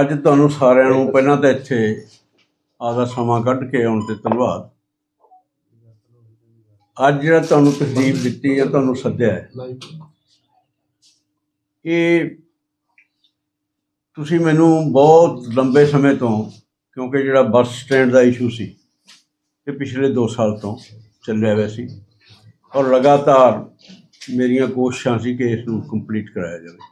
ਅੱਜ ਤੁਹਾਨੂੰ ਸਾਰਿਆਂ ਨੂੰ ਪਹਿਲਾਂ ਤਾਂ ਇੱਥੇ ਆਦਾ ਸਮਾਂ ਕੱਢ ਕੇ ਆਉਣ ਤੇ ਧੰਨਵਾਦ। ਅੱਜ ਜਿਹੜਾ ਤੁਹਾਨੂੰ ਤਕਲੀਫ ਦਿੱਤੀ ਜਾਂ ਤੁਹਾਨੂੰ ਸੱਦਿਆ ਹੈ, ਇਹ ਤੁਸੀਂ ਮੈਨੂੰ ਬਹੁਤ ਲੰਬੇ ਸਮੇਂ ਤੋਂ, ਕਿਉਂਕਿ ਜਿਹੜਾ ਬੱਸ ਸਟੈਂਡ ਦਾ ਇਸ਼ੂ ਸੀ, ਇਹ ਪਿਛਲੇ 2 ਸਾਲ ਤੋਂ ਚੱਲਿਆ ਹੋਇਆ ਸੀ। ਔਰ ਲਗਾਤਾਰ ਮੇਰੀਆਂ ਕੋਸ਼ਿਸ਼ਾਂ ਸੀ ਕਿ ਇਸ ਨੂੰ ਕੰਪਲੀਟ ਕਰਾਇਆ ਜਾਵੇ।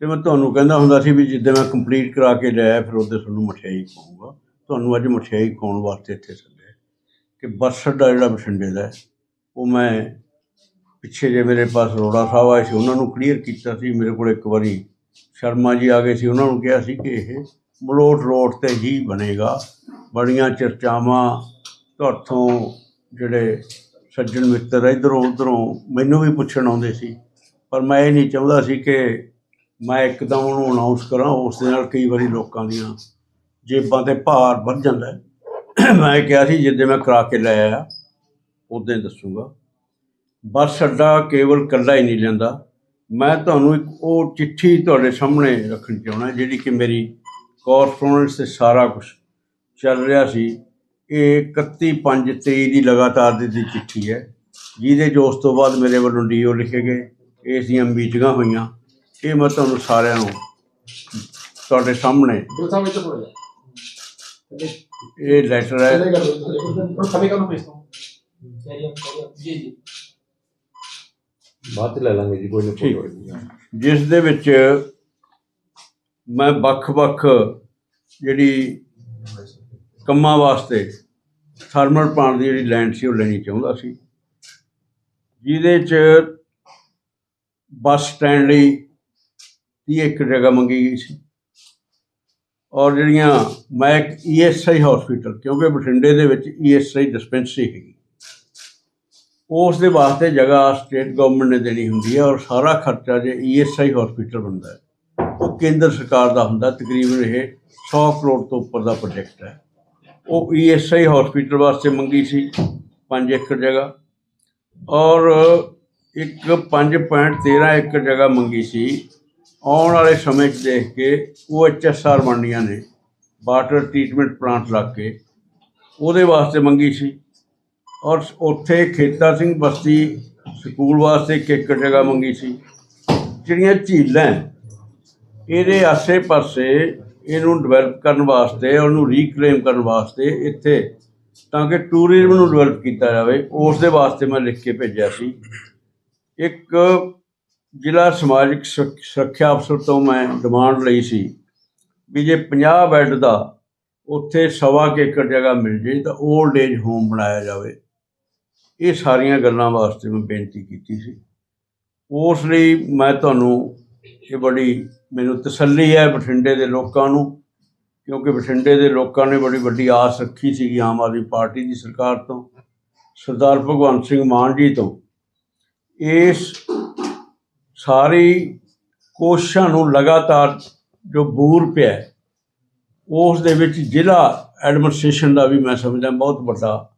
ਤੇ ਮੈਂ ਤੁਹਾਨੂੰ ਕਹਿੰਦਾ ਹੁੰਦਾ ਸੀ ਵੀ ਜਿੱਦਾਂ ਮੈਂ ਕੰਪਲੀਟ ਕਰਾ ਕੇ ਲਿਆਇਆ ਫਿਰ ਉਹਦੇ ਤੁਹਾਨੂੰ ਮਠਿਆਈ ਖਵਾਉਂਗਾ ਤੁਹਾਨੂੰ ਅੱਜ ਮਠਿਆਈ ਖਵਾਉਣ ਵਾਸਤੇ ਇੱਥੇ ਸੱਦਿਆ। ਕਿ ਬੱਸ ਦਾ ਜਿਹੜਾ ਬਠਿੰਡੇ ਦਾ ਉਹ ਮੈਂ ਪਿੱਛੇ ਜੇ ਮੇਰੇ ਪਾਸ ਰੋੜਾ ਸਾਹਿਬ ਆਏ ਸੀ, ਉਹਨਾਂ ਨੂੰ ਕਲੀਅਰ ਕੀਤਾ ਸੀ। ਮੇਰੇ ਕੋਲ ਇੱਕ ਵਾਰੀ ਸ਼ਰਮਾ ਜੀ ਆ ਗਏ ਸੀ, ਉਹਨਾਂ ਨੂੰ ਕਿਹਾ ਸੀ ਕਿ ਇਹ ਮਲੋਟ ਰੋਡ ਤੇ ਹੀ ਬਣੇਗਾ। ਬੜੀਆਂ ਚਰਚਾਵਾਂ, ਤੁਹਾਥੋਂ ਜਿਹੜੇ ਸੱਜਣ ਮਿੱਤਰ ਇਧਰੋਂ ਉਧਰੋਂ ਮੈਨੂੰ ਵੀ ਪੁੱਛਣ ਆਉਂਦੇ ਸੀ। ਪਰ ਮੈਂ ਇਹ ਨਹੀਂ ਚਾਹੁੰਦਾ ਸੀ ਕਿ ਮੈਂ ਇੱਕਦਮ ਉਹਨੂੰ ਅਨਾਉਂਸ ਕਰਾਂ, ਉਸ ਦੇ ਨਾਲ ਕਈ ਵਾਰੀ ਲੋਕਾਂ ਦੀਆਂ ਜੇਬਾਂ ਤੇ ਭਾਰ ਵੱਧ ਜਾਂਦਾ ਹੈ। ਮੈਂ ਕਿਹਾ ਸੀ, ਜਿੱਦੇ ਮੈਂ ਕਰਾ ਕੇ ਲੈ ਆਇਆ ਉਦੋਂ ਦੱਸੂਗਾ। ਬੱਸ ਅੱਡਾ ਕੇਵਲ ਕੱਲਾ ਹੀ ਨਹੀਂ ਲੈਂਦਾ। ਮੈਂ ਤੁਹਾਨੂੰ ਇੱਕ ਉਹ ਚਿੱਠੀ ਤੁਹਾਡੇ ਸਾਹਮਣੇ ਰੱਖਣੀ ਚਾਹੁੰਦਾ, ਜਿਹੜੀ ਕਿ ਮੇਰੀ ਕੋਰਸਪੋਂਡੈਂਸ ਤੇ ਸਾਰਾ ਕੁਝ ਚੱਲ ਰਿਹਾ ਸੀ। ਇਹ 31/5/23 ਦੀ ਲਗਾਤਾਰ ਦੀ ਚਿੱਠੀ ਹੈ, ਜਿਹਦੇ 'ਚ ਉਸ ਤੋਂ ਬਾਅਦ ਮੇਰੇ ਵੱਲੋਂ ਡੀਓ ਲਿਖੇ ਗਏ। ਇਸ ਦੀਆਂ ਮੀਟਿੰਗਾਂ ਹੋਈਆਂ। ਇਹ ਮੈਂ ਤੁਹਾਨੂੰ ਸਾਰਿਆਂ ਨੂੰ ਤੁਹਾਡੇ ਸਾਹਮਣੇ? ਇਹ ਲੈਟਰ ਹੈ। ਬਾਅਦ ਲੈ ਲਾਂਗੇ ਜੀ ਕੋਈ ਨਹੀਂ ਜਿਸ ਦੇ ਵਿੱਚ ਮੈਂ ਵੱਖ-ਵੱਖ ਜਿਹੜੀ ਕੰਮਾਂ ਵਾਸਤੇ ਥਰਮਲ ਪਲਾਂਟ ਦੀ ਜਿਹੜੀ ਲੈਂਡ ਸੀ ਉਹ ਲੈਣੀ ਚਾਹੁੰਦਾ ਸੀ। ਜਿਹਦੇ ਚ ਬੱਸ ਸਟੈਂਡ ਲਈ ਦੀ ਏਕੜ ਜਗ੍ਹਾ ਮੰਗੀ ਗਈ ਸੀ। ਔਰ ਜਿਹੜੀਆਂ ਮੈਂ ਇੱਕ ਈਐਸਆਈ ਹਸਪੀਟਲ ਕਿਉਂਕਿ ਬਠਿੰਡੇ ਦੇ ਵਿੱਚ ਈਐਸਆਈ ਡਿਸਪੈਂਸਰੀ ਹੈਗੀ। ਉਸ ਦੇ ਵਾਸਤੇ ਜਗ੍ਹਾ ਸਟੇਟ ਗਵਰਨਮੈਂਟ ਨੇ ਦੇਣੀ ਹੁੰਦੀ ਹੈ ਔਰ ਸਾਰਾ ਖਰਚਾ ਜੇ ਈਐਸਆਈ ਹਸਪੀਟਲ ਬਣਦਾ ਹੈ, ਉਹ ਕੇਂਦਰ ਸਰਕਾਰ ਦਾ ਹੁੰਦਾ, ਤਕਰੀਬਨ ਇਹ 100 ਕਰੋੜ ਤੋਂ ਉੱਪਰ ਦਾ ਪ੍ਰੋਜੈਕਟ ਹੈ। ਉਹ ਈਐਸਆਈ ਹਸਪੀਟਲ ਵਾਸਤੇ ਮੰਗੀ ਸੀ 5 ਏਕੜ ਜਗ੍ਹਾ। ਔਰ ਇੱਕ 5.13 ਏਕੜ ਜਗ੍ਹਾ ਮੰਗੀ ਸੀ ਆਉਣ ਵਾਲੇ ਸਮੇਂ 'ਚ ਦੇਖ ਕੇ ਉਹ ਐਚਐਸਆਰ ਬਣਨੀਆਂ ਨੇ ਵਾਟਰ ਟ੍ਰੀਟਮੈਂਟ ਪਲਾਂਟ ਲਾ ਕੇ ਉਹਦੇ ਵਾਸਤੇ ਮੰਗੀ ਸੀ। ਔਰ ਉੱਥੇ ਖੇਤਾ ਸਿੰਘ ਬਸਤੀ ਸਕੂਲ ਵਾਸਤੇ ਇੱਕ ਇੱਕ ਜਗ੍ਹਾ ਮੰਗੀ ਸੀ। ਜਿਹੜੀਆਂ ਝੀਲਾਂ ਇਹਦੇ ਆਸੇ-ਪਾਸੇ ਇਹਨੂੰ ਡਿਵੈਲਪ ਕਰਨ ਵਾਸਤੇ ਉਹਨੂੰ ਰੀਕਲੇਮ ਕਰਨ ਵਾਸਤੇ ਇੱਥੇ ਤਾਂ ਕਿ ਟੂਰਿਜ਼ਮ ਨੂੰ ਡਿਵੈਲਪ ਕੀਤਾ ਜਾਵੇ, ਉਸ ਦੇ ਵਾਸਤੇ ਮੈਂ ਲਿਖ ਕੇ ਭੇਜਿਆ ਸੀ। ਇੱਕ ਜ਼ਿਲ੍ਹਾ ਸਮਾਜਿਕ ਸੁਰੱਖ- ਸੁਰੱਖਿਆ ਅਫਸਰ ਤੋਂ ਮੈਂ ਡਿਮਾਂਡ ਲਈ ਸੀ ਵੀ ਜੇ 50 ਬੈੱਡ ਦਾ ਉੱਥੇ ਸਵਾ ਕੁ ਏਕੜ ਜਗ੍ਹਾ ਮਿਲ ਜੇ ਤਾਂ 올ਡ ਏਜ ਹੋਮ ਬਣਾਇਆ ਜਾਵੇ। ਇਹ ਸਾਰੀਆਂ ਗੱਲਾਂ ਵਾਸਤੇ ਮੈਂ ਬੇਨਤੀ ਕੀਤੀ ਸੀ। ਉਸ ਲਈ ਮੈਂ ਤੁਹਾਨੂੰ ਇਹ ਬੜੀ ਮੈਨੂੰ ਤਸੱਲੀ ਹੈ ਬਠਿੰਡੇ ਦੇ ਲੋਕਾਂ ਨੂੰ, ਕਿਉਂਕਿ ਬਠਿੰਡੇ ਦੇ ਲੋਕਾਂ ਨੇ ਬੜੀ ਵੱਡੀ ਆਸ ਰੱਖੀ ਸੀਗੀ ਆਮ ਆਦਮੀ ਪਾਰਟੀ ਦੀ ਸਰਕਾਰ ਤੋਂ, ਸਰਦਾਰ ਭਗਵੰਤ ਸਿੰਘ ਮਾਨ ਜੀ ਤੋਂ। ਇਸ ਸਾਰੀ ਕੋਸ਼ਾਂ ਨੂੰ ਲਗਾਤਾਰ ਜੋ ਬੂਰ ਪਿਆ ਉਸ ਦੇ ਵਿੱਚ ਜ਼ਿਲ੍ਹਾ ਐਡਮਿਨਿਸਟ੍ਰੇਸ਼ਨ ਦਾ ਵੀ ਮੈਂ ਸਮਝਦਾ ਬਹੁਤ ਵੱਡਾ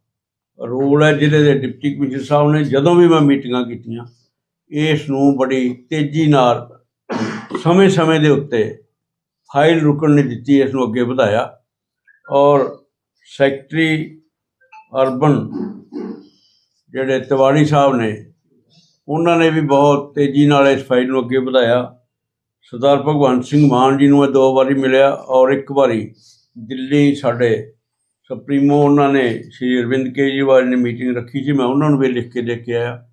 ਰੋਲ ਹੈ, ਜ਼ਿਲ੍ਹੇ ਦੇ ਡਿਪਟੀ ਕਮਿਸ਼ਨਰ ਸਾਹਿਬ ਨੇ ਜਦੋਂ ਵੀ ਮੈਂ ਮੀਟਿੰਗਾਂ ਕੀਤੀਆਂ, ਇਸ ਨੂੰ ਬੜੀ ਤੇਜ਼ੀ ਨਾਲ ਸਮੇਂ-ਸਮੇਂ ਦੇ ਉੱਤੇ ਫਾਈਲ ਰੁਕਣ ਨਹੀਂ ਦਿੱਤੀ, ਇਸ ਨੂੰ ਅੱਗੇ ਵਧਾਇਆ ਔਰ ਸੈਕਟਰੀ ਅਰਬਨ ਜਿਹੜੇ ਤਿਵਾੜੀ ਸਾਹਿਬ ਨੇ ਉਹਨਾਂ ਨੇ ਵੀ ਬਹੁਤ ਤੇਜ਼ੀ ਨਾਲ ਇਸ ਫਾਈਲ ਨੂੰ ਅੱਗੇ ਵਧਾਇਆ। ਸਰਦਾਰ ਭਗਵੰਤ ਸਿੰਘ ਮਾਨ ਜੀ ਨੂੰ ਮੈਂ ਦੋ ਵਾਰੀ ਮਿਲਿਆ ਔਰ ਇੱਕ ਵਾਰੀ ਦਿੱਲੀ ਸਾਡੇ ਸੁਪਰੀਮੋ ਉਹਨਾਂ ਨੇ ਸ਼੍ਰੀ ਅਰਵਿੰਦ ਕੇਜਰੀਵਾਲ ਨੇ ਮੀਟਿੰਗ ਰੱਖੀ ਸੀ, ਮੈਂ ਉਹਨਾਂ ਨੂੰ ਵੀ ਲਿਖ ਕੇ ਦੇ ਕੇ ਆਇਆ।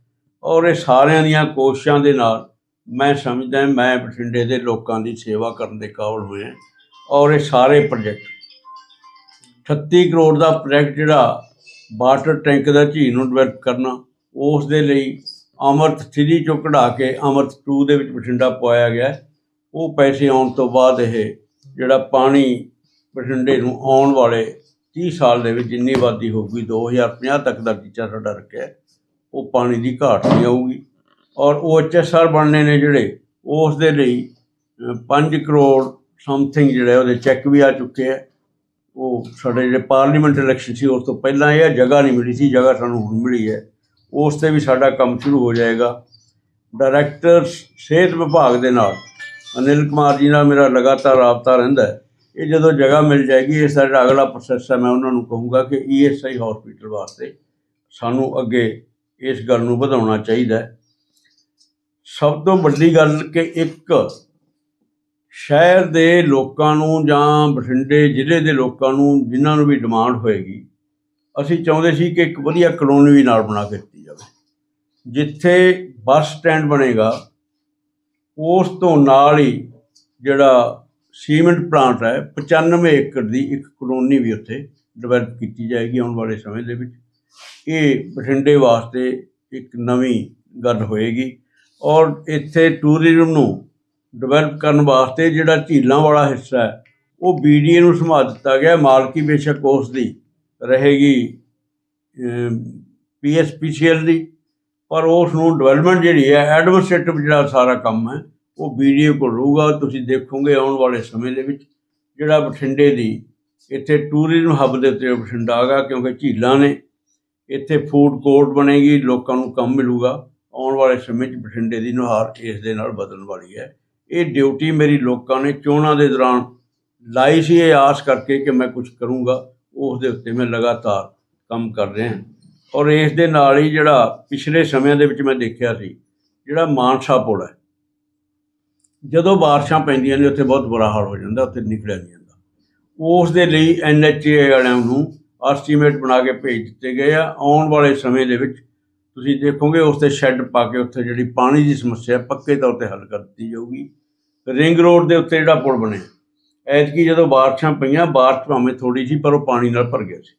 ਔਰ ਇਹ ਸਾਰਿਆਂ ਦੀਆਂ ਕੋਸ਼ਿਸ਼ਾਂ ਦੇ ਨਾਲ ਮੈਂ ਸਮਝਦਾ ਮੈਂ ਬਠਿੰਡੇ ਦੇ ਲੋਕਾਂ ਦੀ ਸੇਵਾ ਕਰਨ ਦੇ ਕਾਬਲ ਹੋਏ ਹਾਂ ਔਰ ਇਹ ਸਾਰੇ ਪ੍ਰੋਜੈਕਟ 38 ਕਰੋੜ ਦਾ ਪ੍ਰੋਜੈਕਟ ਜਿਹੜਾ ਵਾਟਰ ਟੈਂਕ ਦਾ ਝੀਲ ਨੂੰ ਡਿਵੈਲਪ ਕਰਨਾ, ਉਸ ਦੇ ਲਈ ਅਮਰਤ 3 ਚੋਂ ਕਢਾ ਕੇ ਅਮਰਤ 2 ਦੇ ਵਿੱਚ ਬਠਿੰਡਾ ਪਵਾਇਆ ਗਿਆ ਉਹ ਪੈਸੇ ਆਉਣ ਤੋਂ ਬਾਅਦ ਇਹ ਜਿਹੜਾ ਪਾਣੀ ਬਠਿੰਡੇ ਨੂੰ ਆਉਣ ਵਾਲੇ 30 ਸਾਲ ਦੇ ਵਿੱਚ ਜਿੰਨੀ ਆਬਾਦੀ ਹੋਊਗੀ 2050 ਤੱਕ ਦਾ ਟੀਚਾ ਸਾਡਾ ਰੱਖਿਆ ਉਹ ਪਾਣੀ ਦੀ ਘਾਟ ਨਹੀਂ ਆਊਗੀ। ਔਰ ਉਹ ਐਚਐਸਆਰ ਬਣਨੇ ਨੇ ਜਿਹੜੇ, ਉਸ ਦੇ ਲਈ 5 ਕਰੋੜ ਸਮਥਿੰਗ ਜਿਹੜਾ ਉਹਦੇ ਚੈੱਕ ਵੀ ਆ ਚੁੱਕੇ ਆ ਉਹ ਸਾਡੇ ਜਿਹੜੇ ਪਾਰਲੀਮੈਂਟ ਇਲੈਕਸ਼ਨ ਸੀ, ਉਸ ਤੋਂ ਪਹਿਲਾਂ ਇਹ ਜਗ੍ਹਾ ਨਹੀਂ ਮਿਲੀ ਸੀ, ਜਗ੍ਹਾ ਸਾਨੂੰ ਹੁਣ ਮਿਲੀ ਹੈ। ਉਸ ਤੇ ਵੀ ਸਾਡਾ ਕੰਮ ਸ਼ੁਰੂ ਹੋ ਜਾਏਗਾ। ਡਾਇਰੈਕਟਰ ਸਿਹਤ ਵਿਭਾਗ ਦੇ ਨਾਲ ਅਨਿਲ ਕੁਮਾਰ ਜੀ ਨਾਲ ਮੇਰਾ ਲਗਾਤਾਰ ਰਾਬਤਾ ਰਹਿੰਦਾ ਹੈ। ਇਹ ਜਦੋਂ ਜਗ੍ਹਾ ਮਿਲ ਜਾਏਗੀ ਇਸ ਦਾ ਜਿਹੜਾ ਅਗਲਾ ਪ੍ਰੋਸੈਸ ਹੈ, ਮੈਂ ਉਹਨਾਂ ਨੂੰ ਕਹੂੰਗਾ ਕਿ ਈਐਸਆਈ ਹਸਪੀਟਲ ਵਾਸਤੇ ਸਾਨੂੰ ਅੱਗੇ ਇਸ ਗੱਲ ਨੂੰ ਵਧਾਉਣਾ ਚਾਹੀਦਾ ਹੈ। ਸਭ ਤੋਂ ਵੱਡੀ ਗੱਲ ਕਿ ਇੱਕ ਸ਼ਹਿਰ ਦੇ ਲੋਕਾਂ ਨੂੰ ਜਾਂ ਬਠਿੰਡੇ ਜ਼ਿਲ੍ਹੇ ਦੇ ਲੋਕਾਂ ਨੂੰ ਜਿਨ੍ਹਾਂ ਨੂੰ ਵੀ ਡਿਮਾਂਡ ਹੋਏਗੀ ਅਸੀਂ ਚਾਹੁੰਦੇ ਸੀ ਕਿ ਇੱਕ ਵਧੀਆ ਕਲੋਨੀ ਵੀ ਨਾਲ ਬਣਾ ਕੇ ਦਿੱਤੀ ਜਾਵੇ। ਜਿੱਥੇ ਬੱਸ ਸਟੈਂਡ ਬਣੇਗਾ, ਉਸ ਤੋਂ ਨਾਲ ਹੀ ਜਿਹੜਾ ਸੀਮੈਂਟ ਪਲਾਂਟ ਹੈ 95 ਏਕੜ ਦੀ ਇੱਕ ਕਲੋਨੀ ਵੀ ਉੱਥੇ ਡਿਵੈਲਪ ਕੀਤੀ ਜਾਏਗੀ ਆਉਣ ਵਾਲੇ ਸਮੇਂ ਦੇ ਵਿੱਚ। ਇਹ ਬਠਿੰਡੇ ਵਾਸਤੇ ਇੱਕ ਨਵੀਂ ਗੱਲ ਹੋਏਗੀ ਔਰ ਇੱਥੇ ਟੂਰਿਜ਼ਮ ਨੂੰ ਡਿਵੈਲਪ ਕਰਨ ਵਾਸਤੇ ਜਿਹੜਾ ਝੀਲਾਂ ਵਾਲਾ ਹਿੱਸਾ ਹੈ, ਉਹ ਬੀਡੀਏ ਨੂੰ ਸੰਭਾਲ ਦਿੱਤਾ ਗਿਆ। ਮਾਲਕੀ ਬੇਸ਼ੱਕ ਉਸ ਦੀ ਰਹੇਗੀ ਪੀਐਸਪੀਸੀਐਲ ਦੀ, ਪਰ ਉਸ ਨੂੰ ਡਿਵੈਲਪਮੈਂਟ ਜਿਹੜੀ ਹੈ ਐਡਮਿਨਿਸਟ੍ਰੇਟਿਵ ਜਿਹੜਾ ਸਾਰਾ ਕੰਮ ਹੈ, ਉਹ ਬੀਡੀਏ ਕੋਲ ਰਹੂਗਾ। ਤੁਸੀਂ ਦੇਖੋਗੇ ਆਉਣ ਵਾਲੇ ਸਮੇਂ ਦੇ ਵਿੱਚ, ਜਿਹੜਾ ਬਠਿੰਡੇ ਦੀ, ਇੱਥੇ ਟੂਰਿਜ਼ਮ ਹੱਬ ਦੇ ਉੱਤੇ ਬਠਿੰਡਾ ਆਗਾ ਕਿਉਂਕਿ ਝੀਲਾਂ ਨੇ, ਇੱਥੇ ਫੂਡ ਕੋਰਟ ਬਣੇਗੀ, ਲੋਕਾਂ ਨੂੰ ਕੰਮ ਮਿਲੂਗਾ। ਆਉਣ ਵਾਲੇ ਸਮੇਂ 'ਚ ਬਠਿੰਡੇ ਦੀ ਨੁਹਾਰ ਇਸ ਦੇ ਨਾਲ ਬਦਲਣ ਵਾਲੀ ਹੈ। ਇਹ ਡਿਊਟੀ ਮੇਰੀ ਲੋਕਾਂ ਨੇ ਚੋਣਾਂ ਦੇ ਦੌਰਾਨ ਲਾਈ ਸੀ, ਇਹ ਆਸ ਕਰਕੇ ਕਿ ਮੈਂ ਕੁਝ ਕਰੂੰਗਾ। ਉਸ ਦੇ ਉੱਤੇ ਮੈਂ ਲਗਾਤਾਰ ਕੰਮ ਕਰ ਰਿਹਾ ਔਰ ਇਸ ਦੇ ਨਾਲ ਹੀ ਜਿਹੜਾ ਪਿਛਲੇ ਸਮਿਆਂ ਦੇ ਵਿੱਚ ਮੈਂ ਦੇਖਿਆ ਸੀ, ਜਿਹੜਾ ਮਾਨਸਾ ਪੁਲ ਹੈ। ਜਦੋਂ ਬਾਰਿਸ਼ਾਂ ਪੈਂਦੀਆਂ ਨੇ, ਉੱਥੇ ਬਹੁਤ ਬੁਰਾ ਹਾਲ ਹੋ ਜਾਂਦਾ, ਉੱਥੇ ਨਿਕਲਿਆ ਨਹੀਂ ਜਾਂਦਾ। ਉਸ ਦੇ ਲਈ ਐਨਐਚਏ ਵਾਲਿਆਂ ਨੂੰ ਐਸਟੀਮੇਟ ਬਣਾ ਕੇ ਭੇਜ ਦਿੱਤੇ ਗਏ ਆ। ਆਉਣ ਵਾਲੇ ਸਮੇਂ ਦੇ ਵਿੱਚ ਤੁਸੀਂ ਦੇਖੋਗੇ, ਉਸ ਤੇ ਸ਼ੈੱਡ ਪਾ ਕੇ ਉੱਥੇ ਜਿਹੜੀ ਪਾਣੀ ਦੀ ਸਮੱਸਿਆ ਪੱਕੇ ਤੌਰ ਤੇ ਹੱਲ ਕਰ ਦਿੱਤੀ ਜਾਊਗੀ। ਰਿੰਗ ਰੋਡ ਦੇ ਉੱਤੇ ਜਿਹੜਾ ਪੁਲ ਬਣਿਆ ਐਤਕੀ ਜਦੋਂ ਬਾਰਿਸ਼ਾਂ ਪਈਆਂ, ਬਾਰਿਸ਼ ਭਾਵੇਂ ਥੋੜੀ ਸੀ ਪਰ ਉਹ ਪਾਣੀ ਨਾਲ ਭਰ ਗਿਆ ਸੀ।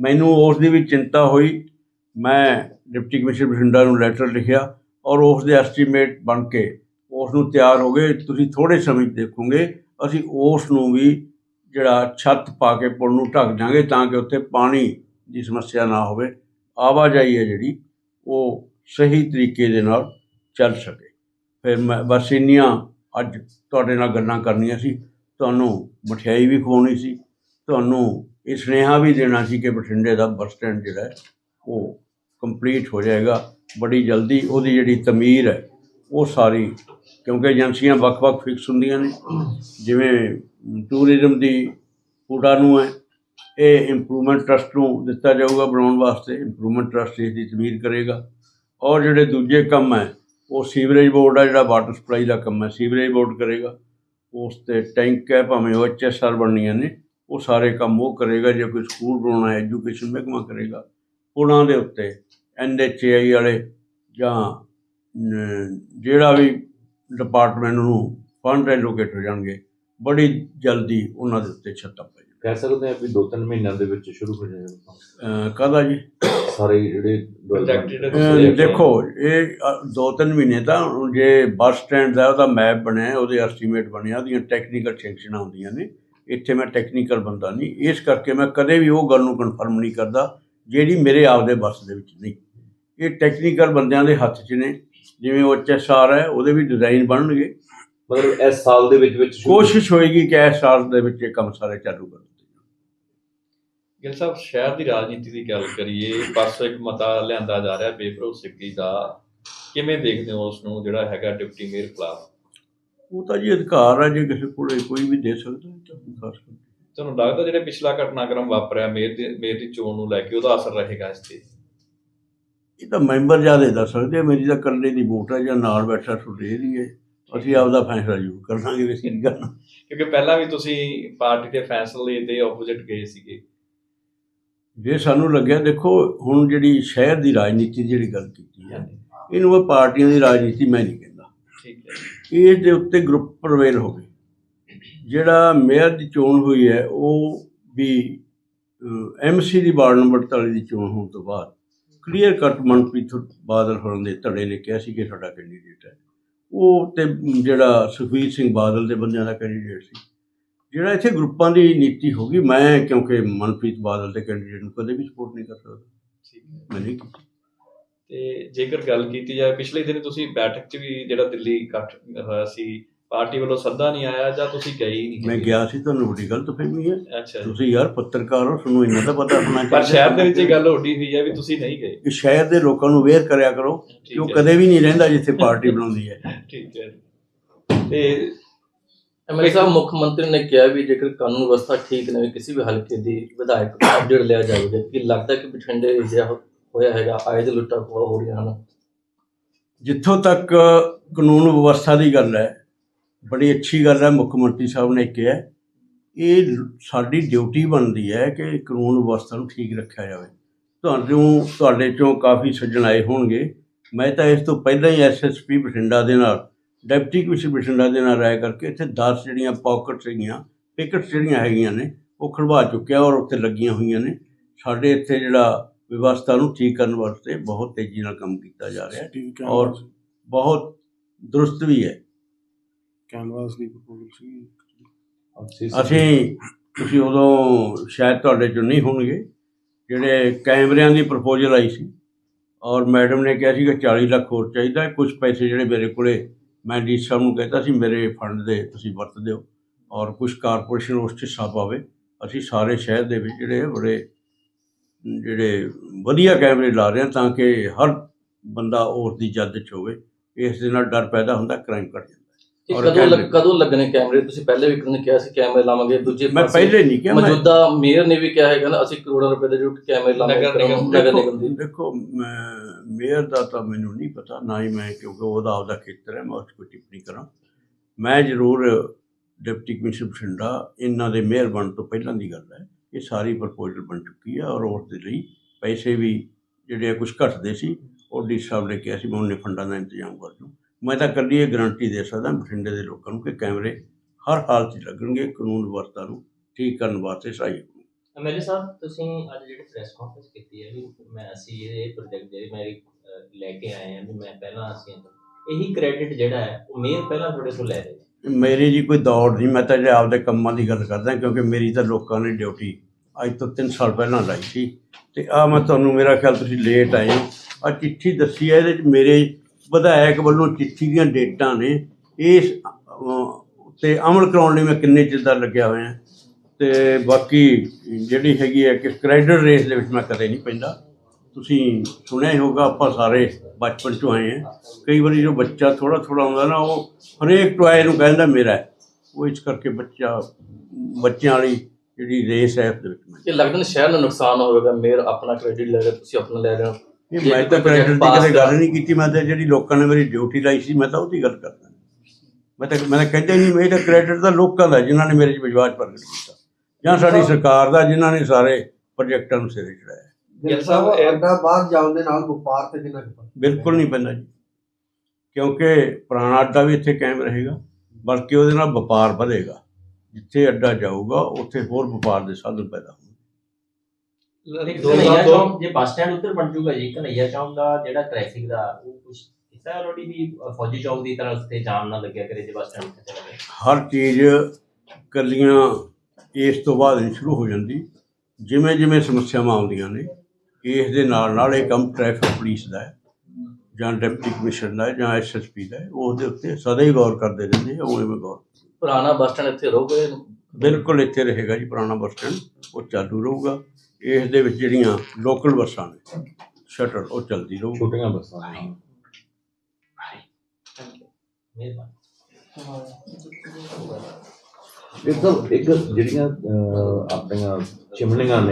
ਮੈਨੂੰ ਉਸ ਦੀ ਵੀ ਚਿੰਤਾ ਹੋਈ। ਮੈਂ ਡਿਪਟੀ ਕਮਿਸ਼ਨਰ ਬਠਿੰਡਾ ਨੂੰ ਲੈਟਰ ਲਿਖਿਆ ਔਰ ਉਸ ਦੇ ਐਸਟੀਮੇਟ ਬਣ ਕੇ ਉਸ ਨੂੰ ਤਿਆਰ ਹੋ ਗਏ। ਤੁਸੀਂ ਥੋੜੇ ਸਮੇਂ 'ਚ ਦੇਖੋਗੇ, ਅਸੀਂ ਉਸ ਨੂੰ ਵੀ ਜਿਹੜਾ ਛੱਤ ਪਾ ਕੇ ਪੁਲ ਨੂੰ ਢੱਕ ਜਾਾਂਗੇ ਤਾਂ ਕਿ ਉੱਥੇ ਪਾਣੀ ਦੀ ਸਮੱਸਿਆ ਨਾ ਹੋਵੇ। ਆਵਾਜਾਈ ਹੈ ਜਿਹੜੀ, ਉਹ ਸਹੀ ਤਰੀਕੇ ਦੇ ਨਾਲ ਚੱਲ ਸਕੇ। ਫਿਰ ਮੈਂ ਬਸ ਇੰਨੀਆਂ ਅੱਜ ਤੁਹਾਡੇ ਨਾਲ ਗੱਲਾਂ ਕਰਨੀਆਂ ਸੀ। ਤੁਹਾਨੂੰ ਮਠਿਆਈ ਵੀ ਖਵਾਉਣੀ ਸੀ, ਤੁਹਾਨੂੰ ਇਹ ਸੁਨੇਹਾ ਵੀ ਦੇਣਾ ਸੀ ਕਿ ਬਠਿੰਡੇ ਦਾ ਬੱਸ ਸਟੈਂਡ ਜਿਹੜਾ ਉਹ ਕੰਪਲੀਟ ਹੋ ਜਾਏਗਾ। ਬੜੀ ਜਲਦੀ ਉਹਦੀ ਜਿਹੜੀ ਤਮੀਰ ਹੈ, ਉਹ ਸਾਰੀ, ਕਿਉਂਕਿ ਏਜੰਸੀਆਂ ਵੱਖ-ਵੱਖ ਫਿਕਸ ਹੁੰਦੀਆਂ ਨੇ। ਜਿਵੇਂ ਟੂਰਿਜ਼ਮ ਦੀ ਪੂਟਾ ਨੂੰ ਹੈ, ਇਹ ਇੰਪਰੂਵਮੈਂਟ ਟਰਸਟ ਨੂੰ ਦਿੱਤਾ ਜਾਊਗਾ ਬਣਾਉਣ ਵਾਸਤੇ, ਇੰਪਰੂਵਮੈਂਟ ਟਰਸਟ ਇਸ ਦੀ ਤਮੀਰ ਕਰੇਗਾ। ਔਰ ਜਿਹੜੇ ਦੂਜੇ ਕੰਮ ਹੈ, ਉਹ ਸੀਵਰੇਜ ਬੋਰਡ ਆ ਜਿਹੜਾ ਵਾਟਰ ਸਪਲਾਈ ਦਾ ਕੰਮ ਹੈ, ਸੀਵਰੇਜ ਬੋਰਡ ਕਰੇਗਾ। ਉਸ ਤੇ ਟੈਂਕ ਹੈ ਭਾਵੇਂ ਉਹ ਐਚਐਸਆਰ ਬਣਨੀਆਂ ਨੇ, ਉਹ ਸਾਰੇ ਕੰਮ ਉਹ ਕਰੇਗਾ, ਜੇ ਕੋਈ ਸਕੂਲ ਬਣਾਉਣਾ ਹੈ ਐਜੂਕੇਸ਼ਨ ਮਹਿਕਮਾ ਕਰੇਗਾ, ਉਹਨਾਂ ਦੇ ਉੱਤੇ ਐਨਐਚਏਆਈ ਵਾਲੇ ਜਾਂ ਜਿਹੜਾ ਵੀ ਡਿਪਾਰਟਮੈਂਟ ਨੂੰ ਫੰਡ ਐਲੋਕੇਟ ਹੋ ਜਾਣਗੇ, ਬੜੀ ਜਲਦੀ ਉਹਨਾਂ ਦੇ ਉੱਤੇ ਛੱਤਾਂ ਪੈ ਕਹਿ ਸਕਦੇ ਆ ਵੀ ਦੋ ਤਿੰਨ ਮਹੀਨਿਆਂ ਦੇ ਵਿੱਚ ਸ਼ੁਰੂ ਹੋ ਜਾਏਗਾ। ਕਾਹਦਾ ਜੀ? ਸਾਰੇ ਜਿਹੜੇ Project ਜਿਹੜੇ ਅਹ ਤੁਸੀਂ ਦੇਖੋ ਇਹ ਅ, ਦੋ ਤਿੰਨ ਮਹੀਨੇ ਤਾਂ ਹੁਣ ਜੇ ਬੱਸ ਸਟੈਂਡ ਦਾ ਉਹਦਾ ਮੈਪ ਬਣਿਆ ਉਹਦੇ ਐਸਟੀਮੇਟ ਬਣਿਆ ਉਹਦੀਆਂ ਟੈਕਨੀਕਲ ਸੈਂਕਸ਼ਨਾਂ ਹੁੰਦੀਆਂ ਨੇ। ਇੱਥੇ ਮੈਂ ਟੈਕਨੀਕਲ ਬੰਦਾ ਨਹੀਂ। ਇਸ ਕਰਕੇ ਮੈਂ ਕਦੇ ਵੀ ਉਹ ਗੱਲ ਨੂੰ ਕਨਫਰਮ ਨਹੀਂ ਕਰਦਾ ਜਿਹੜੀ ਮੇਰੇ ਆਪਦੇ ਬੱਸ ਦੇ ਵਿੱਚ ਨਹੀਂ। ਇਹ ਟੈਕਨੀਕਲ ਬੰਦਿਆਂ ਦੇ ਹੱਥ 'ਚ ਨੇ। ਜਿਵੇਂ ਉਹ ਐਚਐਸਆਰ ਹੈ ਉਹਦੇ ਵੀ ਡਿਜ਼ਾਈਨ ਬਣਨਗੇ। ਮਤਲਬ ਇਸ ਸਾਲ ਦੇ ਵਿੱਚ ਵਿੱਚ ਸ਼ੁਰੂ- ਕੋਸ਼ਿਸ਼ ਹੋਏਗੀ ਕਿ ਇਸ ਸਾਲ ਦੇ ਵਿੱਚ ਇਹ ਕੰਮ ਸਾਰੇ ਚਾਲੂ ਕਰ। ਗਿਲ ਸਾਹਿਬ ਸ਼ਹਿਰ ਦੀ ਰਾਜਨੀਤੀ ਦੀ ਗੱਲ ਕਰੀਏ ਪਰਸੋਂ ਇੱਕ ਮਤਾ ਲਿਆਂਦਾ ਜਾ ਰਿਹਾ ਬੇਭਰੋਸਗੀ ਦਾ। ਕਿਵੇਂ ਦੇਖਦੇ ਹੋ ਉਸ ਨੂੰ ਜਿਹੜਾ ਹੈਗਾ ਡਿਪਟੀ ਮੇਅਰ ਖਿਲਾਫ? ਉਹ ਤਾਂ ਜੀ ਅਧਿਕਾਰ ਹੈ ਜੇ ਕਿਸੇ ਕੋਲੇ ਕੋਈ ਵੀ ਦੇ ਸਕਦਾ ਹੈ ਤਾਂ ਖਾਸ ਕਰਕੇ ਤੁਹਾਨੂੰ ਲੱਗਦਾ ਜਿਹੜੇ ਪਿਛਲਾ ਘਟਨਾਕ੍ਰਮ ਵਾਪਰਿਆ ਮੇਅਰ ਦੀ ਮੇਅਰ ਦੀ ਚੋਣ ਨੂੰ ਲੈ ਕੇ ਉਹਦਾ ਅਸਰ ਰਹੇਗਾ ਇਸ ਤੇ? ਇਹ ਤਾਂ ਮੈਂਬਰ ਜ਼ਿਆਦਾ ਦੱਸ ਸਕਦੇ ਮੇਰੀ ਤਾਂ ਇਕੱਲੇ ਦੀ ਵੋਟ ਹੈ ਜਾਂ ਨਾਲ ਬੈਠਾ ਤੁਹਾਡੇ ਦੀ ਹੈ ਅਸੀਂ ਆਪਦਾ ਫੈਸਲਾ ਜ਼ਰੂਰ ਕਰ ਲਾਂਗੇ ਵੀ ਅਸੀਂ ਕਰਨਾ। ਕਿਉਂਕਿ ਪਹਿਲਾਂ ਵੀ ਤੁਸੀਂ ਪਾਰਟੀ ਦੇ ਫੈਸਲੇ ਦੇ ਆਪੋਜ਼ਿਟ ਗਏ ਸੀਗੇ। ਜੇ ਸਾਨੂੰ ਲੱਗਿਆ ਦੇਖੋ ਹੁਣ ਜਿਹੜੀ ਸ਼ਹਿਰ ਦੀ ਰਾਜਨੀਤੀ ਜਿਹੜੀ ਗੱਲ ਕੀਤੀ ਹੈ ਇਹਨੂੰ ਮੈਂ ਪਾਰਟੀਆਂ ਦੀ ਰਾਜਨੀਤੀ ਮੈਂ ਨਹੀਂ ਕਹਿੰਦਾ। ਠੀਕ ਹੈ। ਇਸ ਦੇ ਉੱਤੇ ਗਰੁੱਪ ਪ੍ਰਵੇਲ ਹੋ ਗਏ। ਜਿਹੜਾ ਮੇਅਰ ਦੀ ਚੋਣ ਹੋਈ ਹੈ ਉਹ ਵੀ ਐਮਸੀ ਦੀ ਵਾਰਡ ਨੰਬਰ 48 ਦੀ ਚੋਣ ਹੋਣ ਤੋਂ ਬਾਅਦ ਕਲੀਅਰ ਕੱਟ ਮਨਪ੍ਰੀਤ ਬਾਦਲ ਹੋਰਾਂ ਦੇ ਧੜੇ ਨੇ ਕਿਹਾ ਸੀ ਕਿ ਸਾਡਾ ਕੈਂਡੀਡੇਟ ਹੈ। ਉਹ ਤੇ ਜਿਹੜਾ ਸੁਖਬੀਰ ਸਿੰਘ ਬਾਦਲ ਦੇ ਬੰਦਿਆਂ ਦਾ ਕੈਂਡੀਡੇਟ ਸੀ। ਜਿਹੜਾ ਇੱਥੇ ਗਰੁੱਪਾਂ ਦੀ ਨੀਤੀ ਹੋ ਗਈ ਮੈਂ ਕਿਉਂਕਿ ਮਨਪ੍ਰੀਤ ਬਾਦਲ ਦੇ ਕੈਂਡੀਡੇਟ ਨੂੰ ਕਦੇ ਵੀ ਸਪੋਰਟ ਨਹੀਂ ਕਰ ਸਕਦਾ। ਠੀਕ ਹੈ। ਮੈਂ ਨਹੀਂ ਕੀਤੀ। ਤੇ ਜੇਕਰ ਗੱਲ ਕੀਤੀ ਜਾਏ ਪਿਛਲੇ ਦਿਨ ਤੁਸੀਂ ਬੈਠਕ 'ਚ ਵੀ ਜਿਹੜਾ ਦਿੱਲੀ ਇਕੱਠ ਹੋਇਆ ਸੀ ਪਾਰਟੀ ਵੱਲੋਂ ਸੱਦਾ ਨਹੀਂ ਆਇਆ ਜਾਂ ਤੁਸੀਂ ਗਏ ਹੀ ਨਹੀਂ ਮੈਂ ਗਿਆ ਸੀ ਤੁਹਾਨੂੰ ਵੱਡੀ ਗਲਤ ਫਹਿਮੀ ਹੈ। ਤੁਸੀਂ ਯਾਰ ਪੱਤਰਕਾਰ ਹੋ ਤੁਹਾਨੂੰ ਇੰਨਾ ਤਾਂ ਪਤਾ ਹੋਣਾ ਪਰ ਸ਼ਹਿਰ ਦੇ ਵਿੱਚ ਇਹ ਗੱਲ ਉੱਡੀ ਹੋਈ ਹੈ ਵੀ ਤੁਸੀਂ ਨਹੀਂ ਗਏ। ਕਿ ਸ਼ਹਿਰ ਦੇ ਲੋਕਾਂ ਨੂੰ ਅਵੇਅਰ ਕਰਿਆ ਕਰੋ ਕਿ ਉਹ ਕਦੇ ਵੀ ਨਹੀਂ ਰਹਿੰਦਾ ਜਿੱਥੇ ਪਾਰਟੀ ਬਣਾਉਂਦੀ ਹੈ। ਠੀਕ ਹੈ। ਤੇ ਐਮਐਲਏ ਸਾਹਿਬ, ਮੁੱਖ ਮੰਤਰੀ ਨੇ ਕਿਹਾ ਵੀ ਜੇਕਰ ਕਾਨੂੰਨ ਵਿਵਸਥਾ ਠੀਕ ਨਹੀਂ, ਕਿਸੇ ਵੀ ਹਲਕੇ ਦੀ ਵਿਧਾਇਕ ਅਪਡੇਟ ਲਿਆ ਜਾਵੇਗਾ ਕਿ ਲੱਗਦਾ ਕਿ ਬਠਿੰਡੇ ਜਿਹਾ ਹੋਇਆ ਹੈਗਾ, ਆਏ ਦੇ ਲੁੱਟਾਂ ਖੋਹ ਹੋ ਰਹੀਆਂ ਹਨ। ਜਿੱਥੋਂ ਤੱਕ ਕਾਨੂੰਨ ਵਿਵਸਥਾ ਦੀ ਗੱਲ ਹੈ, ਬੜੀ ਅੱਛੀ ਗੱਲ ਹੈ, ਮੁੱਖ ਮੰਤਰੀ ਸਾਹਿਬ ਨੇ ਕਿਹਾ ਇਹ ਸਾਡੀ ਡਿਊਟੀ ਬਣਦੀ ਹੈ ਕਿ ਕਾਨੂੰਨ ਵਿਵਸਥਾ ਨੂੰ ਠੀਕ ਰੱਖਿਆ ਜਾਵੇ। ਤੁਹਾਨੂੰ, ਤੁਹਾਡੇ ਚੋਂ ਕਾਫੀ ਸੱਜਣ ਆਏ ਹੋਣਗੇ। ਮੈਂ ਤਾਂ ਇਸ ਤੋਂ ਪਹਿਲਾਂ ਹੀ ਐਸਐਸਪੀ ਬਠਿੰਡਾ ਦੇ ਨਾਲ ਡਿਪਟੀ ਕਮਿਸ਼ਨਰ ਬਠਿੰਡਾ ਦੇ ਨਾਲ ਰਾਇ ਕਰਕੇ ਇੱਥੇ 10 ਜਿਹੜੀਆਂ ਪਾਕਟ ਸੀਗੀਆਂ ਪਿਕਟਸ ਜਿਹੜੀਆਂ ਹੈਗੀਆਂ ਨੇ ਉਹ ਖੜਵਾ ਚੁੱਕਿਆ ਔਰ ਉੱਥੇ ਲੱਗੀਆਂ ਹੋਈਆਂ ਨੇ। ਸਾਡੇ ਇੱਥੇ ਜਿਹੜਾ ਵਿਵਸਥਾ ਨੂੰ ਠੀਕ ਕਰਨ ਵਾਸਤੇ ਬਹੁਤ ਤੇਜ਼ੀ ਨਾਲ ਕੰਮ ਕੀਤਾ ਜਾ ਰਿਹਾ ਹੈ ਔਰ ਬਹੁਤ ਦਰੁਸਤ ਵੀ ਹੈ। ਕੈਨਵਾਸ ਦੀ ਪ੍ਰਪੋਜ਼ਲ ਸੀ। ਅਸੀਂ ਤੁਸੀਂ ਉਦੋਂ ਸ਼ਾਇਦ ਤੁਹਾਡੇ ਚੋਂ ਨਹੀਂ ਹੋਣਗੇ ਜਿਹੜੇ ਕੈਮਰਿਆਂ ਦੀ ਪ੍ਰਪੋਜ਼ਲ ਆਈ ਸੀ ਔਰ ਮੈਡਮ ਨੇ ਕਿਹਾ ਸੀ ਕਿ 40 ਲੱਖ ਹੋਰ ਚਾਹੀਦਾ ਕੁਝ ਪੈਸੇ ਜਿਹੜੇ ਮੇਰੇ ਕੋਲੇ ਮੈਂ ਡੀ ਸਾਹਿਬ ਨੂੰ ਕਹਿੰਦਾ ਸੀ, ਮੇਰੇ ਫੰਡ ਦੇ ਤੁਸੀਂ ਵਰਤ ਦਿਓ ਔਰ ਕੁਝ ਕਾਰਪੋਰੇਸ਼ਨ ਉਸ 'ਚ ਹਿੱਸਾ ਪਾਵੇ। ਅਸੀਂ ਸਾਰੇ ਸ਼ਹਿਰ ਦੇ ਵਿੱਚ ਜਿਹੜੇ ਬੜੇ, ਜਿਹੜੇ ਵਧੀਆ ਕੈਮਰੇ ਲਾ ਰਹੇ ਹਾਂ ਤਾਂ ਕਿ ਹਰ ਬੰਦਾ ਉਸ ਦੀ ਜਦ 'ਚ ਹੋਵੇ, ਇਸ ਦੇ ਨਾਲ ਡਰ ਪੈਦਾ ਹੁੰਦਾ, ਕ੍ਰਾਈਮ ਘਟ ਜਾਂਦਾ। ਔਰ ਕਦੋਂ ਲੱਗ- ਕੈਮਰੇ- ਕਦੋਂ ਲੱਗਣੇ ਕੈਮਰੇ? ਤੁਸੀਂ ਪਹਿਲੇ ਵੀ ਕਿਹਾ ਕਿਹਾ ਸੀ ਕੈਮਰੇ ਲਾਵਾਂਗੇ ਦੂਜੇ ਮੈਂ ਪਾਸੇ ਪਹਿਲੇ ਨਹੀਂ ਕਿਹਾ ਮੈਂ ਮੌਜੂਦਾ ਮੇਅਰ ਨੇ ਵੀ ਕਿਹਾ ਹੈਗਾ ਨਾ ਅਸੀਂ ਕਰੋੜਾਂ ਰੁਪਏ ਦੇ ਜੋ ਕੈਮਰੇ ਲਾਵਾਂਗੇ ਨਗਰ ਨਿਗਮ- ਨਗਰ ਨਿਗਮ ਦੀ ਦੇਖੋ ਦੇਖੋ ਮੈਂ ਮੇਅਰ ਦਾ ਤਾਂ ਮੈਨੂੰ ਨਹੀਂ ਪਤਾ ਨਾ ਹੀ ਮੈਂ ਕਿਉਂਕਿ ਉਹਦਾ ਆਪਦਾ ਖੇਤਰ ਹੈ ਮੈਂ ਉਸ 'ਚ ਕੋਈ ਟਿੱਪਣੀ ਕਰਾਂ। ਮੈਂ ਜ਼ਰੂਰ ਡਿਪਟੀ ਕਮਿਸ਼ਨਰ ਬਠਿੰਡਾ ਇਹਨਾਂ ਦੇ ਮੇਅਰ ਬਣਨ ਤੋਂ ਪਹਿਲਾਂ ਦੀ ਗੱਲ ਹੈ ਇਹ ਸਾਰੀ ਪ੍ਰਪੋਜ਼ਲ ਬਣ ਚੁੱਕੀ ਹੈ ਔਰ ਉਸ ਦੇ ਲਈ ਪੈਸੇ ਵੀ ਜਿਹੜੇ ਆ ਕੁਝ ਘਟਦੇ ਸੀ ਉਹ ਡੀ ਸਾਹਿਬ ਨੇ ਕਿਹਾ ਸੀ ਮੈਂ ਉਹਨੇ ਫੰਡਾਂ ਦਾ ਇੰਤਜ਼ਾਮ ਕਰ ਦੂੰ ਮੈਂ ਤਾਂ ਕੱਲੀ ਇਹ ਗਾਰੰਟੀ ਦੇ ਸਕਦਾ ਬਠਿੰਡੇ ਦੇ ਲੋਕਾਂ ਨੂੰ ਕਿ ਕੈਮਰੇ ਹਰ ਹਾਲਤ 'ਚ ਲੱਗਣਗੇ ਕਾਨੂੰਨ ਵਿਵਸਥਾ ਨੂੰ ਠੀਕ ਕਰਨ ਵਾਸਤੇ ਸਹਾਇਕ ਐਮਐਲਏ ਸਾਹਿਬ ਤੁਸੀਂ ਅੱਜ ਜਿਹੜੀ ਪ੍ਰੈਸ ਕਾਨਫਰੰਸ ਕੀਤੀ ਹੈ ਵੀ ਮੈਂ ਅਸੀਂ ਇਹ ਪ੍ਰੋਜੈਕਟ ਜਿਹੜੇ ਮੈਂ ਲੈ ਕੇ ਆਏ ਹਾਂ ਵੀ ਮੈਂ ਪਹਿਲਾਂ ਅਸੀਂ ਇਹੀ ਕ੍ਰੈਡਿਟ ਜਿਹੜਾ ਹੈ ਉਹ ਮੇਅਰ ਪਹਿਲਾਂ ਤੁਹਾਡੇ ਤੋਂ ਲੈ ਰਹੇ ਮੇਰੀ ਜੀ ਕੋਈ ਦੌੜ ਨਹੀਂ ਮੈਂ ਤਾਂ ਜੇ ਆਪਦੇ ਕੰਮਾਂ ਦੀ ਗੱਲ ਕਰਦਾ ਕਿਉਂਕਿ ਮੇਰੀ ਤਾਂ ਲੋਕਾਂ ਨੇ ਡਿਊਟੀ ਅੱਜ ਤੋਂ 3 ਸਾਲ ਪਹਿਲਾਂ ਲਾਈ ਸੀ। ਤੇ ਆ ਮੈਂ ਤੁਹਾਨੂੰ ਮੇਰਾ ਖਿਆਲ ਤੁਸੀਂ ਲੇਟ ਆਏ ਆ ਚਿੱਠੀ ਦੱਸੀ ਹੈ ਇਹਦੇ ਚ ਮੇਰੇ ਵਿਧਾਇਕ ਵੱਲੋਂ ਚਿੱਠੀ ਦੀਆਂ ਡੇਟਾਂ ਨੇ, ਇਸ ਤੇ ਅਮਲ ਕਰਾਉਣ ਲਈ ਮੈਂ ਕਿੰਨੇ ਚਿਰ ਦਾ ਲੱਗਿਆ ਹੋਇਆ। ਤੇ ਬਾਕੀ ਜਿਹੜੀ ਹੈਗੀ ਹੈ ਕਿ ਕ੍ਰੈਡਿਟ ਰੇਸ ਦੇ ਵਿੱਚ ਮੈਂ ਕਦੇ ਨਹੀਂ ਪੈਂਦਾ। ਤੁਸੀਂ ਸੁਣਿਆ ਹੀ ਹੋਗਾ ਆਪਾਂ ਸਾਰੇ ਬਚਪਨ ਚੋਂ ਆਏ ਹਾਂ। ਕਈ ਵਾਰੀ ਜੋ ਬੱਚਾ ਥੋੜਾ ਥੋੜਾ ਹੁੰਦਾ ਨਾ, ਉਹ ਹਰੇਕ ਟੋਏ ਨੂੰ ਕਹਿੰਦਾ, ਮੇਰਾ ਉਹ ਇਸ ਕਰਕੇ ਬੱਚਾ, ਬੱਚਿਆਂ ਵਾਲੀ ਜਿਹੜੀ ਰੇਸ ਹੈ ਦੇ ਵਿੱਚ ਇਹ ਲੱਗਦਾ ਸ਼ਹਿਰ ਨੂੰ ਨੁਕਸਾਨ ਹੋਵੇਗਾ। ਮੇਅਰ ਆਪਣਾ ਕ੍ਰੈਡਿਟ ਲੈ ਰਿਹਾ, ਤੁਸੀਂ ਆਪਣਾ ਲੈ ਰਹੇ ਹੋ। ਇਹ ਮੈਂ ਤਾਂ ਕ੍ਰੈਡਿਟ ਦੀ ਕਦੇ ਗੱਲ ਨਹੀਂ ਕੀਤੀ ਮੈਂ ਤਾਂ ਜਿਹੜੀ ਲੋਕਾਂ ਨੇ ਮੇਰੀ ਡਿਊਟੀ ਲਾਈ ਸੀ ਮੈਂ ਤਾਂ ਉਹਦੀ ਗੱਲ ਕਰਦਾ। ਮੈਂ ਤਾਂ ਮੈਂ ਤਾਂ ਕਹਿੰਦਾ ਨਹੀਂ ਮੈਂ ਤਾਂ ਕ੍ਰੈਡਿਟ ਦਾ ਲੋਕਾਂ ਦਾ ਜਿਨ੍ਹਾਂ ਨੇ ਮੇਰੇ 'ਚ ਵਿਸ਼ਵਾਸ ਪ੍ਰਗਟ ਕੀਤਾ। ਜਾਂ ਸਾਡੀ ਸਰਕਾਰ ਦਾ ਜਿਨ੍ਹਾਂ ਨੇ ਸਾਰੇ ਪ੍ਰੋਜੈਕਟਾਂ ਨੂੰ ਸਿਰੇ ਚੜਾਇਆ। ਗਿੱਲ ਸਾਹਿਬ, ਅੱਡਾ ਬਾਹਰ ਜਾਣ ਦੇ ਨਾਲ ਵਪਾਰ ਤੇ ਕਿੰਨਾ ਬਿਲਕੁਲ ਨਹੀਂ ਪੈਂਦਾ ਜੀ। ਕਿਉਂਕਿ ਪੁਰਾਣਾ ਅੱਡਾ ਵੀ ਇੱਥੇ ਕਾਇਮ ਰਹੇਗਾ ਬਲਕਿ ਉਹਦੇ ਨਾਲ ਵਪਾਰ ਵਧੇਗਾ। ਜਿੱਥੇ ਅੱਡਾ ਜਾਊਗਾ ਉੱਥੇ ਹੋਰ ਵਪਾਰ ਦੇ ਸਾਧਨ ਪੈਦਾ ਤੇ ਕਨਈਆ ਚੌਂਕ ਜੇ ਬੱਸ ਸਟੈਂਡ ਉੱਧਰ ਬਣ ਜੂਗਾ ਜੀ ਕਨਈਆ ਚੌਂਕ ਦਾ ਜਿਹੜਾ ਟ੍ਰੈਫਿਕ ਦਾ ਉਹ ਕੁਝ ਕੀਤਾ ਆਲਰੇਡੀ ਵੀ ਅ, ਫੌਜੀ ਚੌਂਕ ਦੀ ਤਰ੍ਹਾਂ ਉੱਤੇ ਜਾਮ ਨਾ ਲੱਗਿਆ ਕਰੇ ਜੇ ਬੱਸ ਸਟੈਂਡ ਉੱਤੇ ਚਲਾ ਗਿਆ ਹਰ ਚੀਜ਼ ਕੱਲੀਆਂ ਇਸ ਤੋਂ ਬਾਅਦ ਨਹੀਂ ਸ਼ੁਰੂ ਹੋ ਜਾਂਦੀ। ਜਿਵੇਂ ਜਿਵੇਂ ਸਮੱਸਿਆਵਾਂ ਆਉਂਦੀਆਂ ਨੇ ਇਸ ਦੇ ਨਾਲ ਨਾਲ ਇਹ ਕੰਮ ਟ੍ਰੈਫਿਕ ਪੁਲਿਸ ਦਾ ਹੈ ਜਾਂ ਡਿਪਟੀ ਕਮਿਸ਼ਨਰ ਦਾ ਹੈ ਜਾਂ ਐਸਐਸਪੀ ਦਾ ਹੈ ਉਸ ਦੇ ਉੱਤੇ ਸਦਾ ਹੀ ਗੌਰ ਕਰਦੇ ਰਹਿੰਦੇ ਆ ਉਵੇਂ ਮੈਂ ਗੌਰ ਪੁਰਾਣਾ ਬੱਸ ਸਟੈਂਡ ਇੱਥੇ ਰਹੂਗਾ ਬਿਲਕੁਲ ਇੱਥੇ ਰਹੇਗਾ ਜੀ ਪੁਰਾਣਾ ਬੱਸ ਸਟੈਂਡ ਉਹ ਚਾਲੂ ਰਹੂਗਾ। ਇਸ ਦੇ ਵਿੱਚ ਜਿਹੜੀਆਂ ਲੋਕਲ ਬੱਸਾਂ ਨੇ ਸ਼ਟਲ ਉਹ ਚੱਲਦੀ ਰਹੂਗੀ ਛੋਟੀਆਂ ਬੱਸਾਂ ਨੇ। ਮਿਹਰਬਾਨੀ। ਇੱਕ ਇੱਕ ਜਿਹੜੀਆਂ ਅਹ, ਆਪਣੀਆਂ ਚਿਮਨੀਆਂ ਨੇ